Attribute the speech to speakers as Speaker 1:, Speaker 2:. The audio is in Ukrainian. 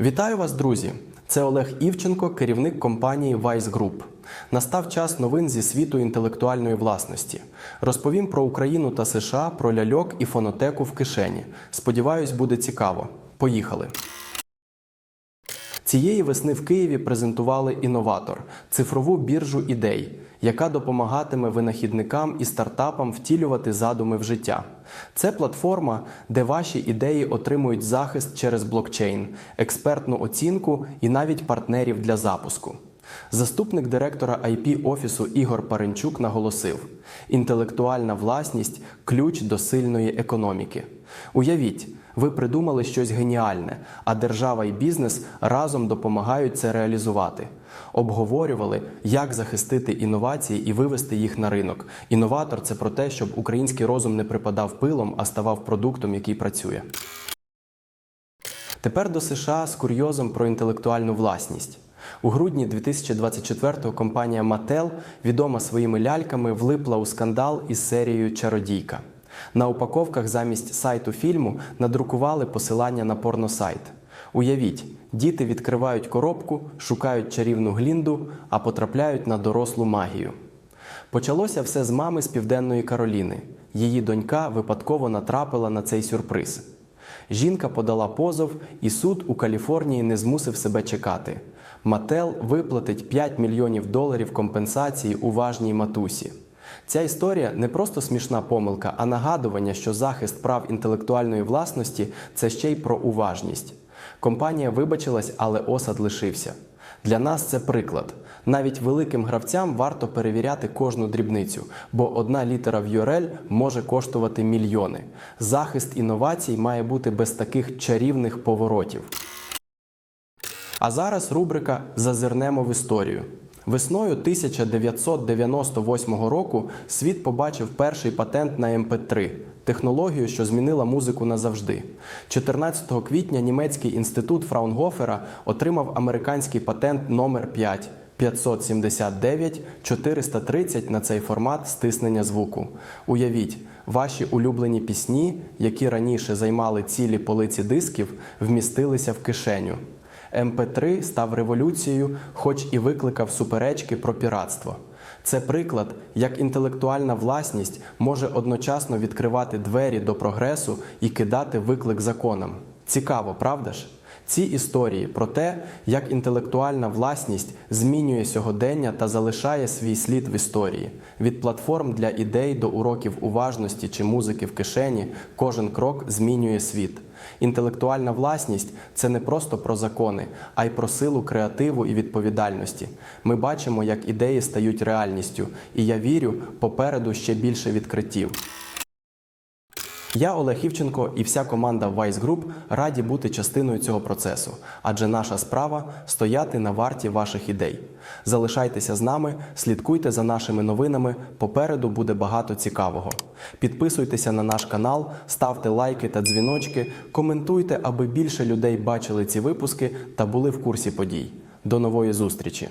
Speaker 1: Вітаю вас, друзі! Це Олег Івченко, керівник компанії Vice Group. Настав час новин зі світу інтелектуальної власності. Розповім про Україну та США, про ляльок і фонотеку в кишені. Сподіваюсь, буде цікаво. Поїхали! Цієї весни в Києві презентували інноватор цифрову біржу ідей, яка допомагатиме винахідникам і стартапам втілювати задуми в життя. Це платформа, де ваші ідеї отримують захист через блокчейн, експертну оцінку і навіть партнерів для запуску. Заступник директора IP офісу Ігор Паренчук наголосив: інтелектуальна власність ключ до сильної економіки. Уявіть, ви придумали щось геніальне, а держава і бізнес разом допомагають це реалізувати. Обговорювали, як захистити інновації і вивести їх на ринок. Інноватор це про те, щоб український розум не припадав пилом, а ставав продуктом, який працює. Тепер до США з курйозом про інтелектуальну власність. У грудні 2024-го компанія Mattel, відома своїми ляльками, влипла у скандал із серією Чародійка. На упаковках замість сайту фільму надрукували посилання на порносайт. Уявіть, діти відкривають коробку, шукають чарівну глінду, а потрапляють на дорослу магію. Почалося все з мами з Південної Кароліни. Її донька випадково натрапила на цей сюрприз. Жінка подала позов, і суд у Каліфорнії не змусив себе чекати. Мател виплатить 5 мільйонів доларів компенсації уважній матусі. Ця історія не просто смішна помилка, а нагадування, що захист прав інтелектуальної власності це ще й про уважність. Компанія вибачилась, але осад лишився. Для нас це приклад. Навіть великим гравцям варто перевіряти кожну дрібницю, бо одна літера в URL може коштувати мільйони. Захист інновацій має бути без таких чарівних поворотів. А зараз рубрика Зазирнемо в історію. Весною 1998 року світ побачив перший патент на MP3 технологію, що змінила музику назавжди. 14 квітня німецький інститут Фраунгофера отримав американський патент номер 5 579 430 на цей формат стиснення звуку. Уявіть, ваші улюблені пісні, які раніше займали цілі полиці дисків, вмістилися в кишеню. МП3 став революцією, хоч і викликав суперечки про піратство. Це приклад, як інтелектуальна власність може одночасно відкривати двері до прогресу і кидати виклик законам. Цікаво, правда ж? Ці історії про те, як інтелектуальна власність змінює сьогодення та залишає свій слід в історії. Від платформ для ідей до уроків уважності чи музики в кишені, кожен крок змінює світ. Інтелектуальна власність це не просто про закони, а й про силу креативу і відповідальності. Ми бачимо, як ідеї стають реальністю, і я вірю, попереду ще більше відкриттів. Я Олег Івченко і вся команда Vice Group раді бути частиною цього процесу, адже наша справа стояти на варті ваших ідей. Залишайтеся з нами, слідкуйте за нашими новинами. Попереду буде багато цікавого. Підписуйтеся на наш канал, ставте лайки та дзвіночки, коментуйте, аби більше людей бачили ці випуски та були в курсі подій. До нової зустрічі!